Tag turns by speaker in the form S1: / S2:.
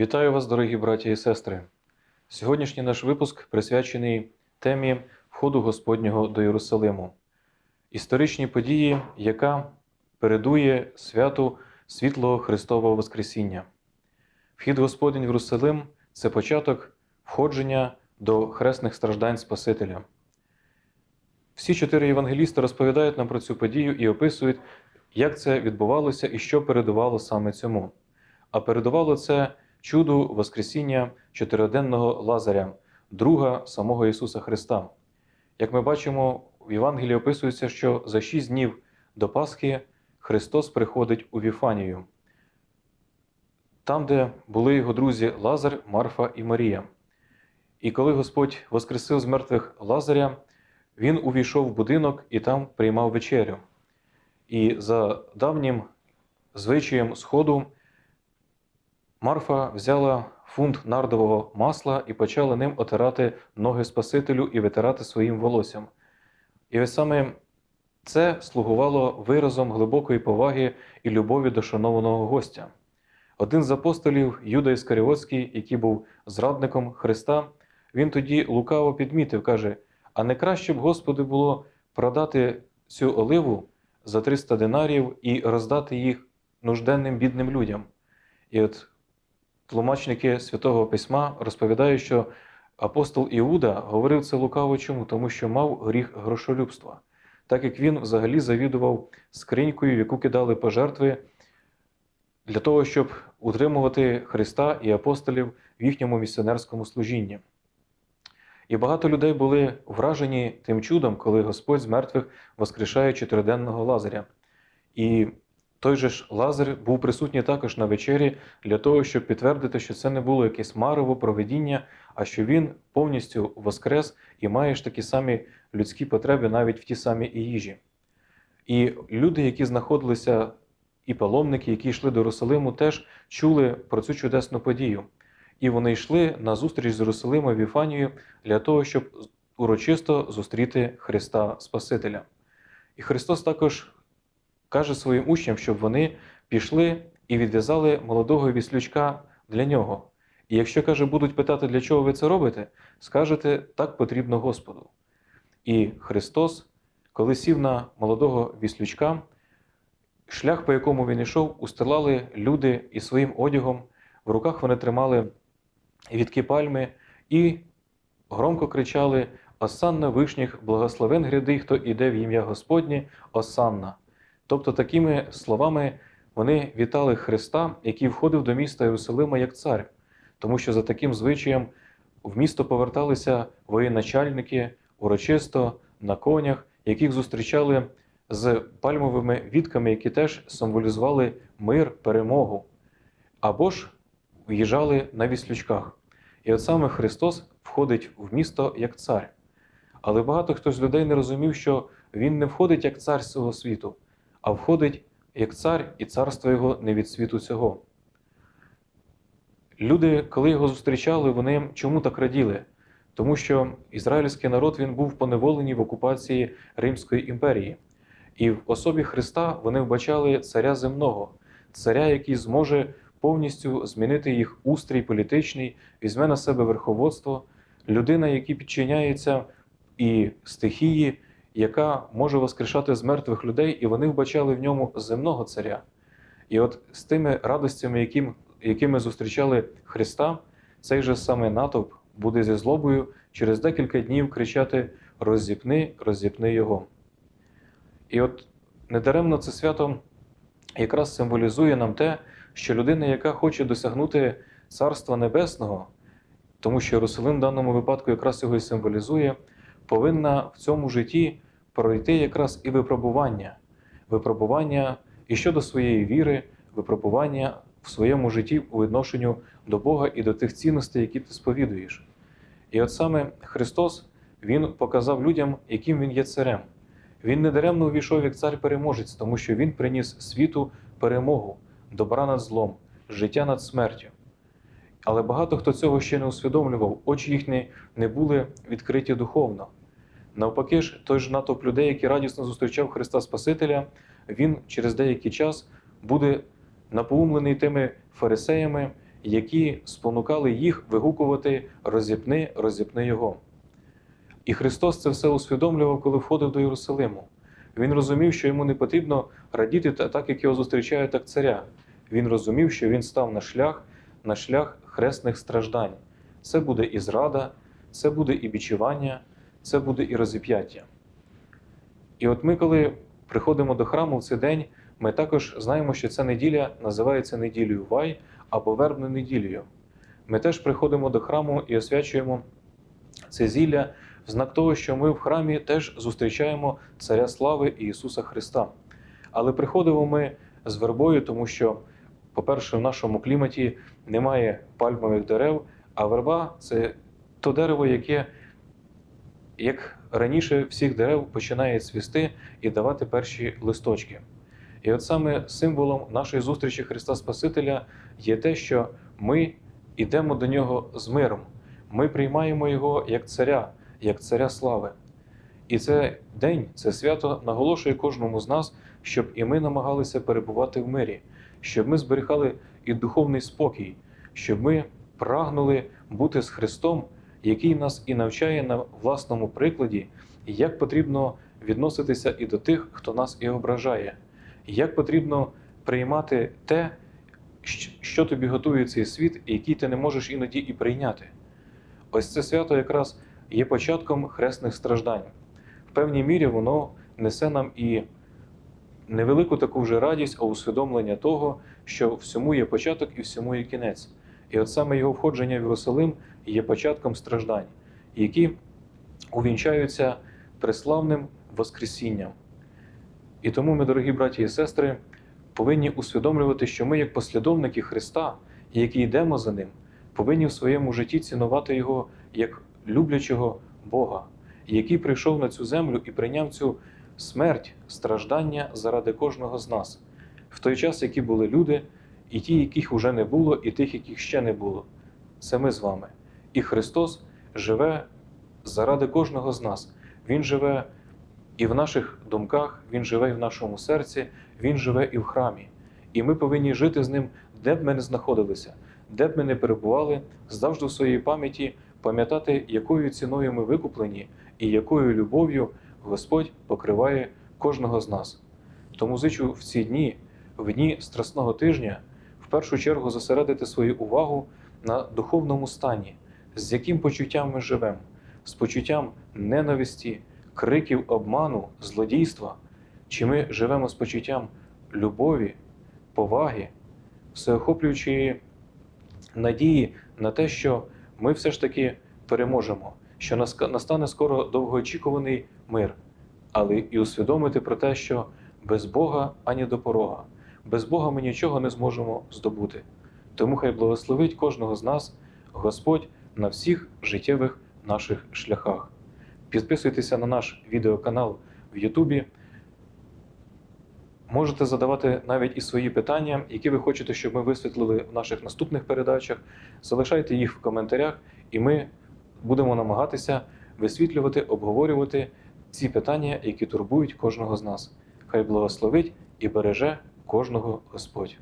S1: Вітаю вас, дорогі браті і сестри. Сьогоднішній наш випуск присвячений темі входу Господнього до Єрусалиму, історичній події, яка передує святу світлого Христового Воскресіння. Вхід Господень в Єрусалим це початок входження до хресних страждань Спасителя. Всі чотири євангелісти розповідають нам про цю подію і описують, як це відбувалося і що передувало саме цьому. А передувало це чуду Воскресіння чотириденного Лазаря, друга самого Ісуса Христа. Як ми бачимо, в Євангелії описується, що за шість днів до Пасхи Христос приходить у Віфанію, там, де були його друзі Лазар, Марфа і Марія. І коли Господь воскресив з мертвих Лазаря, він увійшов в будинок і там приймав вечерю. І за давнім звичаєм Сходу Марфа взяла фунт нардового масла і почала ним отирати ноги Спасителю і витирати своїм волоссям. І ось саме це слугувало виразом глибокої поваги і любові до шанованого гостя. Один з апостолів, Юда Іскаріотський, який був зрадником Христа, він тоді лукаво підмітив, каже: а не краще б Господи було продати цю оливу за 300 динарів і роздати їх нужденним бідним людям. І от тлумачники Святого Письма розповідають, що апостол Іуда говорив це лукаво чому? Тому що мав гріх грошолюбства, так як він взагалі завідував скринькою, в яку кидали пожертви для того, щоб утримувати Христа і апостолів в їхньому місіонерському служінні. І багато людей були вражені тим чудом, коли Господь з мертвих воскрешає чотириденного Лазаря. І той же ж Лазар був присутній також на вечері для того, щоб підтвердити, що це не було якесь марево проведіння, а що він повністю воскрес і має ж такі самі людські потреби навіть в ті самі і їжі. І люди, які знаходилися, і паломники, які йшли до Єрусалиму, теж чули про цю чудесну подію. І вони йшли на зустріч з Єрусалима в Іфанію для того, щоб урочисто зустріти Христа Спасителя. І Христос також каже своїм учням, щоб вони пішли і відв'язали молодого віслючка для нього. І якщо каже, будуть питати, для чого ви це робите, скажете, так потрібно Господу. І Христос, коли сів на молодого віслючка, шлях, по якому він йшов, устилали люди і своїм одягом, в руках вони тримали відки пальми і громко кричали: Осанна вишніх, благословен гряди, хто іде в ім'я Господнє, Осанна. Тобто такими словами вони вітали Христа, який входив до міста Єрусалима як цар, тому що за таким звичаєм в місто поверталися воєначальники урочисто на конях, яких зустрічали з пальмовими вітками, які теж символізували мир, перемогу, або ж в'їжджали на віслючках. І от саме Христос входить в місто як цар. Але багато хто з людей не розумів, що Він не входить як цар з цього світу, а входить як цар, і царство його не від світу цього. Люди, коли його зустрічали, вони чому так раділи? Тому що ізраїльський народ він був поневолений в окупації Римської імперії. І в особі Христа вони вбачали царя земного, царя, який зможе повністю змінити їх устрій політичний, візьме на себе верховодство, людина, яка підчиняється і стихії, яка може воскрешати з мертвих людей, і вони вбачали в ньому земного царя. І от з тими радостями, яким, якими зустрічали Христа, цей же саме натовп буде зі злобою через декілька днів кричати: Роззіпни, роззіпни його. І от недаремно це свято якраз символізує нам те, що людина, яка хоче досягнути Царства Небесного, тому що Єрусалим в даному випадку якраз його і символізує, повинна в цьому житті пройти якраз і випробування, випробування і щодо своєї віри, випробування в своєму житті у відношенню до Бога і до тих цінностей, які ти сповідуєш. І от саме Христос Він показав людям, яким Він є царем. Він недаремно увійшов як цар-переможець, тому що він приніс світу перемогу, добра над злом, життя над смертю. Але багато хто цього ще не усвідомлював, очі їхні не були відкриті духовно. Навпаки ж, той ж натовп людей, який радісно зустрічав Христа Спасителя, він через деякий час буде напоумлений тими фарисеями, які спонукали їх вигукувати розіпни, розіпни його. І Христос це все усвідомлював, коли входив до Єрусалиму. Він розумів, що йому не потрібно радіти так, як його зустрічають як царя. Він розумів, що він став на шлях, на шлях хресних страждань. Це буде і зрада, це буде і бічування, це буде і розіп'яття. І от ми, коли приходимо до храму в цей день, ми також знаємо, що ця неділя називається неділею Вай або вербною неділею. Ми теж приходимо до храму і освячуємо це зілля в знак того, що ми в храмі теж зустрічаємо Царя Слави Ісуса Христа. Але приходимо ми з вербою, тому що, по-перше, в нашому кліматі немає пальмових дерев, а верба це то дерево, яке, як раніше всіх дерев, починає цвісти і давати перші листочки. І от саме символом нашої зустрічі Христа Спасителя є те, що ми йдемо до Нього з миром. Ми приймаємо Його як царя, як царя слави. І це день, це свято наголошує кожному з нас, щоб і ми намагалися перебувати в мирі, щоб ми зберігали і духовний спокій, щоб ми прагнули бути з Христом, який нас і навчає на власному прикладі, як потрібно відноситися і до тих, хто нас і ображає, як потрібно приймати те, що тобі готує цей світ, який ти не можеш іноді і прийняти. Ось це свято якраз є початком хресних страждань. В певній мірі воно несе нам і невелику таку вже радість, а усвідомлення того, що всьому є початок і всьому є кінець. І от саме його входження в Єрусалим є початком страждань, які увінчаються преславним Воскресінням. І тому ми, дорогі браті і сестри, повинні усвідомлювати, що ми, як послідовники Христа, які йдемо за Ним, повинні в своєму житті цінувати Його як люблячого Бога, який прийшов на цю землю і прийняв цю смерть, страждання заради кожного з нас, в той час, які були люди, і ті, яких уже не було, і тих, яких ще не було. Це ми з вами. І Христос живе заради кожного з нас. Він живе і в наших думках, Він живе і в нашому серці, Він живе і в храмі. І ми повинні жити з ним, де б ми не знаходилися, де б ми не перебували, завжди в своїй пам'яті пам'ятати, якою ціною ми викуплені і якою любов'ю Господь покриває кожного з нас. Тому зичу в ці дні, в дні Страсного тижня, в першу чергу зосередити свою увагу на духовному стані, з яким почуттям ми живемо, з почуттям ненависті, криків обману, злодійства, чи ми живемо з почуттям любові, поваги, всеохоплюючої надії на те, що ми все ж таки переможемо, що настане скоро довгоочікуваний мир, але і усвідомити про те, що без Бога ані до порога, без Бога ми нічого не зможемо здобути. Тому хай благословить кожного з нас Господь на всіх життєвих наших шляхах. Підписуйтеся на наш відеоканал в Ютубі. Можете задавати навіть і свої питання, які ви хочете, щоб ми висвітлили в наших наступних передачах. Залишайте їх в коментарях, і ми будемо намагатися висвітлювати, обговорювати ці питання, які турбують кожного з нас. Хай благословить і береже кожного Господь.